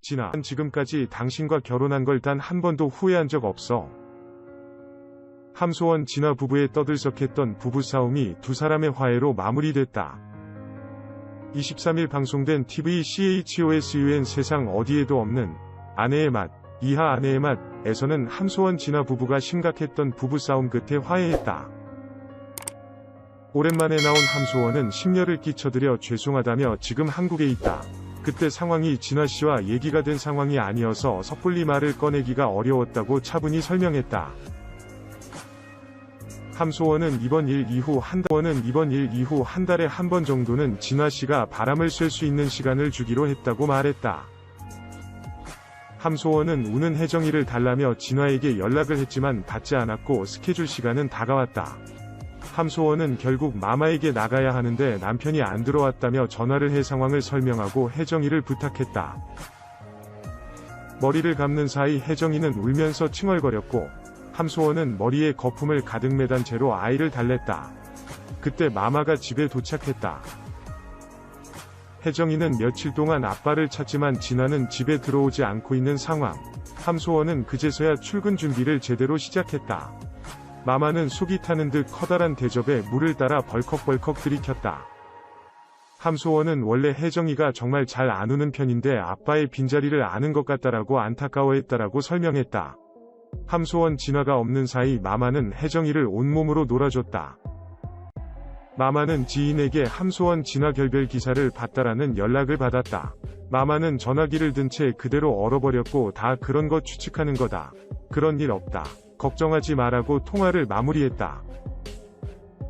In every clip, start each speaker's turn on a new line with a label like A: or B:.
A: 진아, 난 지금까지 당신과 결혼한 걸 단 한 번도 후회한 적 없어. 함소원 진아 부부의 떠들썩했던 부부싸움이 두 사람의 화해로 마무리됐다. 23일 방송된 TV CHOSUN 세상 어디에도 없는 아내의 맛, 이하 아내의 맛에서는 함소원 진아 부부가 심각했던 부부싸움 끝에 화해했다. 오랜만에 나온 함소원은 심려를 끼쳐드려 죄송하다며 지금 한국에 있다. 그때 상황이 진아 씨와 얘기가 된 상황이 아니어서 섣불리 말을 꺼내기가 어려웠다고 차분히 설명했다. 함소원은 이번 일 이후 한 달은 이번 일 이후 한 달에 한 번 정도는 진아 씨가 바람을 쐴 수 있는 시간을 주기로 했다고 말했다. 함소원은 우는 혜정이를 달라며 진화에게 연락을 했지만 받지 않았고 스케줄 시간은 다가왔다. 함소원은 결국 마마에게 나가야 하는데 남편이 안 들어왔다며 전화를 해 상황을 설명하고 혜정이를 부탁했다. 머리를 감는 사이 혜정이는 울면서 칭얼거렸고 함소원은 머리에 거품을 가득 매단 채로 아이를 달랬다. 그때 마마가 집에 도착했다. 혜정이는 며칠 동안 아빠를 찾지만 진아는 집에 들어오지 않고 있는 상황. 함소원은 그제서야 출근 준비를 제대로 시작했다. 마마는 속이 타는 듯 커다란 대접에 물을 따라 벌컥벌컥 들이켰다. 함소원은 원래 혜정이가 정말 잘 안 우는 편인데 아빠의 빈자리를 아는 것 같다라고 안타까워했다라고 설명했다. 함소원 진화가 없는 사이 마마는 혜정이를 온몸으로 놀아줬다. 마마는 지인에게 함소원 진화 결별 기사를 봤다라는 연락을 받았다. 마마는 전화기를 든 채 그대로 얼어버렸고 다 그런 거 추측하는 거다. 그런 일 없다. 걱정하지 말라고 통화를 마무리했다.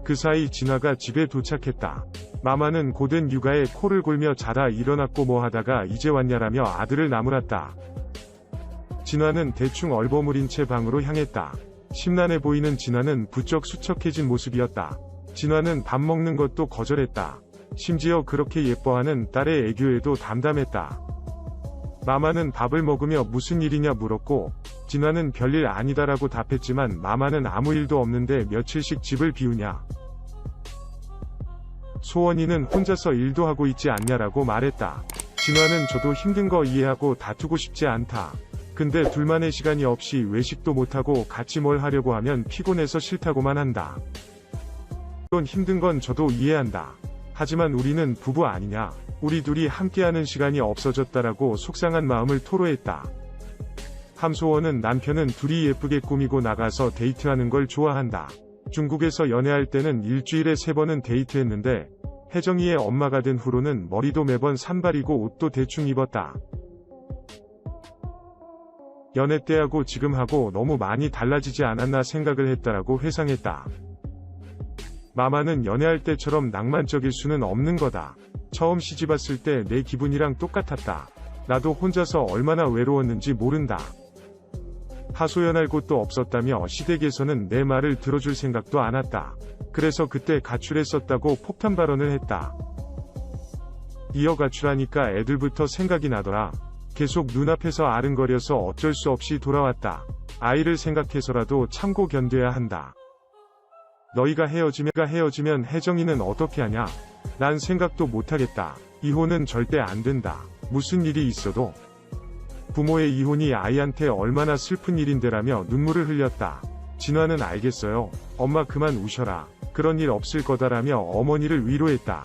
A: 그 사이 진화가 집에 도착했다. 마마는 고된 육아에 코를 골며 자다 일어났고 뭐 하다가 이제 왔냐라며 아들을 나무랐다. 진화는 대충 얼버무린 채 방으로 향했다. 심란해 보이는 진화는 부쩍 수척해진 모습이었다. 진화는 밥 먹는 것도 거절했다. 심지어 그렇게 예뻐하는 딸의 애교에도 담담했다. 마마는 밥을 먹으며 무슨 일이냐 물었고, 진화는 별일 아니다라고 답했지만 마마는 아무 일도 없는데 며칠씩 집을 비우냐. 소원이는 혼자서 일도 하고 있지 않냐라고 말했다. 진화는 저도 힘든 거 이해하고 다투고 싶지 않다. 근데 둘만의 시간이 없이 외식도 못하고 같이 뭘 하려고 하면 피곤해서 싫다고만 한다. 물론 힘든 건 저도 이해한다. 하지만 우리는 부부 아니냐. 우리 둘이 함께하는 시간이 없어졌다라고 속상한 마음을 토로했다. 함소원은 남편은 둘이 예쁘게 꾸미고 나가서 데이트하는 걸 좋아한다. 중국에서 연애할 때는 일주일에 세 번은 데이트했는데 혜정이의 엄마가 된 후로는 머리도 매번 산발이고 옷도 대충 입었다. 연애 때하고 지금하고 너무 많이 달라지지 않았나 생각을 했다라고 회상했다. 마마는 연애할 때처럼 낭만적일 수는 없는 거다. 처음 시집 왔을 때 내 기분이랑 똑같았다. 나도 혼자서 얼마나 외로웠는지 모른다. 하소연할 곳도 없었다며 시댁에서는 내 말을 들어줄 생각도 않았다. 그래서 그때 가출했었다고 폭탄 발언을 했다. 이어 가출하니까 애들부터 생각이 나더라. 계속 눈앞에서 아른거려서 어쩔 수 없이 돌아왔다. 아이를 생각해서라도 참고 견뎌야 한다. 너희가 헤어지면, 헤어지면 혜정이는 어떻게 하냐? 난 생각도 못하겠다. 이혼은 절대 안 된다. 무슨 일이 있어도. 부모의 이혼이 아이한테 얼마나 슬픈 일인데라며 눈물을 흘렸다. 진화는 알겠어요. 엄마 그만 우셔라. 그런 일 없을 거다라며 어머니를 위로했다.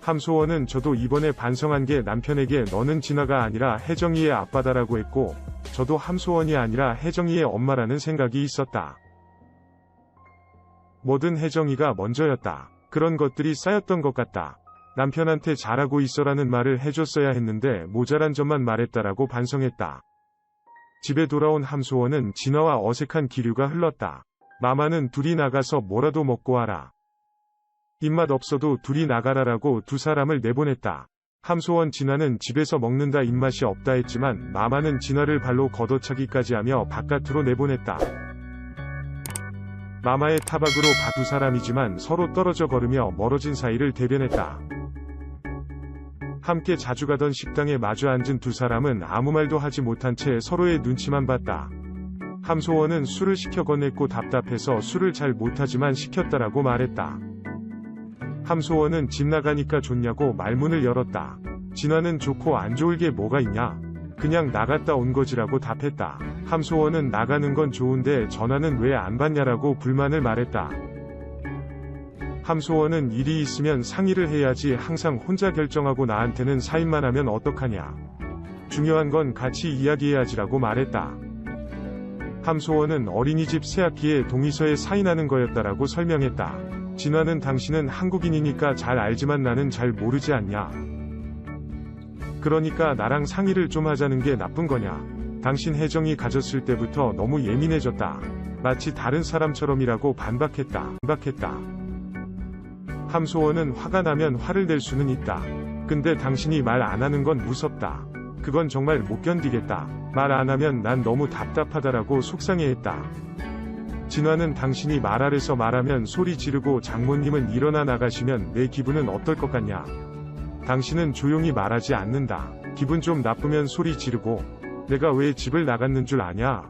A: 함소원은 저도 이번에 반성한 게 남편에게 너는 진화가 아니라 혜정이의 아빠다라고 했고, 저도 함소원이 아니라 혜정이의 엄마라는 생각이 있었다. 뭐든 혜정이가 먼저였다. 그런 것들이 쌓였던 것 같다. 남편한테 잘하고 있어라는 말을 해줬어야 했는데 모자란 점만 말했다라고 반성했다. 집에 돌아온 함소원은 진화와 어색한 기류가 흘렀다. 마마는 둘이 나가서 뭐라도 먹고 와라. 입맛 없어도 둘이 나가라라고 두 사람을 내보냈다. 함소원 진화는 집에서 먹는다 입맛이 없다 했지만 마마는 진화를 발로 걷어차기까지 하며 바깥으로 내보냈다. 마마의 타박으로 두 사람이지만 서로 떨어져 걸으며 멀어진 사이를 대변했다. 함께 자주 가던 식당에 마주 앉은 두 사람은 아무 말도 하지 못한 채 서로의 눈치만 봤다. 함소원은 술을 시켜 건넸고 답답해서 술을 잘 못하지만 시켰다라고 말했다. 함소원은 집 나가니까 좋냐고 말문을 열었다. 진화는 좋고 안 좋을 게 뭐가 있냐? 그냥 나갔다 온 거지라고 답했다. 함소원은 나가는 건 좋은데 전화는 왜 안 받냐라고 불만을 말했다. 함소원은 일이 있으면 상의를 해야지 항상 혼자 결정하고 나한테는 사인만 하면 어떡하냐. 중요한 건 같이 이야기해야지라고 말했다. 함소원은 어린이집 새학기에 동의서에 사인하는 거였다라고 설명했다. 진화는 당신은 한국인이니까 잘 알지만 나는 잘 모르지 않냐. 그러니까 나랑 상의를 좀 하자는 게 나쁜 거냐. 당신 혜정이 가졌을 때부터 너무 예민해졌다. 마치 다른 사람처럼이라고 반박했다. 반박했다. 함소원은 화가 나면 화를 낼 수는 있다. 근데 당신이 말 안 하는 건 무섭다. 그건 정말 못 견디겠다. 말 안 하면 난 너무 답답하다라고 속상해했다. 진화는 당신이 말 아래서 말하면 소리 지르고 장모님은 일어나 나가시면 내 기분은 어떨 것 같냐. 당신은 조용히 말하지 않는다. 기분 좀 나쁘면 소리 지르고 내가 왜 집을 나갔는 줄 아냐.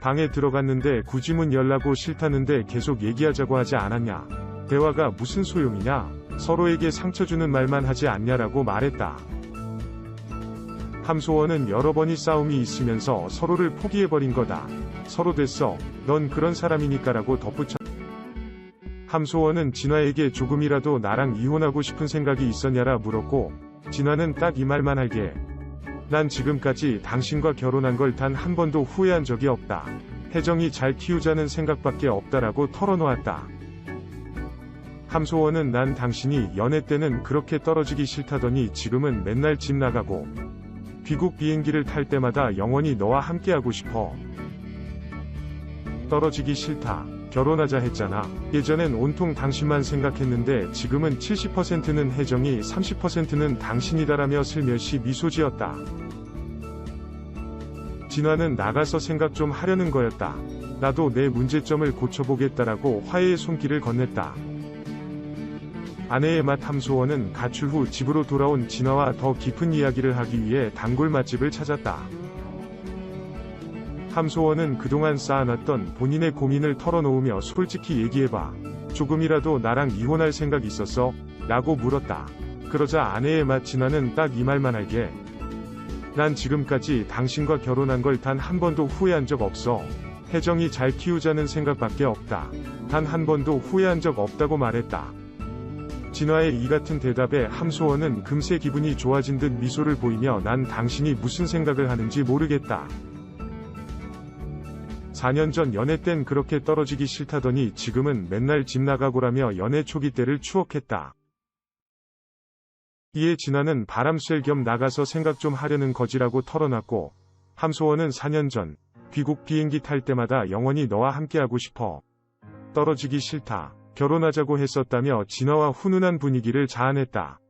A: 방에 들어갔는데 굳이 문 열라고 싫다는데 계속 얘기하자고 하지 않았냐. 대화가 무슨 소용이냐. 서로에게 상처 주는 말만 하지 않냐라고 말했다. 함소원은 여러 번이 싸움이 있으면서 서로를 포기해버린 거다. 서로 됐어. 넌 그런 사람이니까라고 덧붙여. 함소원은 진화에게 조금이라도 나랑 이혼하고 싶은 생각이 있었냐라 물었고, 진화는 딱 이 말만 할게. 난 지금까지 당신과 결혼한 걸 단 한 번도 후회한 적이 없다. 혜정이 잘 키우자는 생각밖에 없다라고 털어놓았다. 함소원은 난 당신이 연애 때는 그렇게 떨어지기 싫다더니 지금은 맨날 집 나가고 귀국 비행기를 탈 때마다 영원히 너와 함께하고 싶어. 떨어지기 싫다. 결혼하자 했잖아. 예전엔 온통 당신만 생각했는데 지금은 70%는 혜정이 30%는 당신이다라며 슬며시 미소 지었다. 진화는 나가서 생각 좀 하려는 거였다. 나도 내 문제점을 고쳐보겠다라고 화해의 손길을 건넸다. 아내의 맛 함소원은 가출 후 집으로 돌아온 진화와 더 깊은 이야기를 하기 위해 단골 맛집을 찾았다. 함소원은 그동안 쌓아놨던 본인의 고민을 털어놓으며 솔직히 얘기해봐. 조금이라도 나랑 이혼할 생각 있었어? 라고 물었다. 그러자 아내의 맛 진화는 딱 이 말만 할게. 난 지금까지 당신과 결혼한 걸 단 한 번도 후회한 적 없어. 혜정이 잘 키우자는 생각밖에 없다. 단 한 번도 후회한 적 없다고 말했다. 진화의 이 같은 대답에 함소원은 금세 기분이 좋아진 듯 미소를 보이며 난 당신이 무슨 생각을 하는지 모르겠다. 4년 전 연애 땐 그렇게 떨어지기 싫다더니 지금은 맨날 집 나가고라며 연애 초기 때를 추억했다. 이에 진화는 바람 쐴 겸 나가서 생각 좀 하려는 거지라고 털어놨고 함소원은 4년 전 귀국 비행기 탈 때마다 영원히 너와 함께하고 싶어. 떨어지기 싫다. 결혼하자고 했었다며 진화와 훈훈한 분위기를 자아냈다.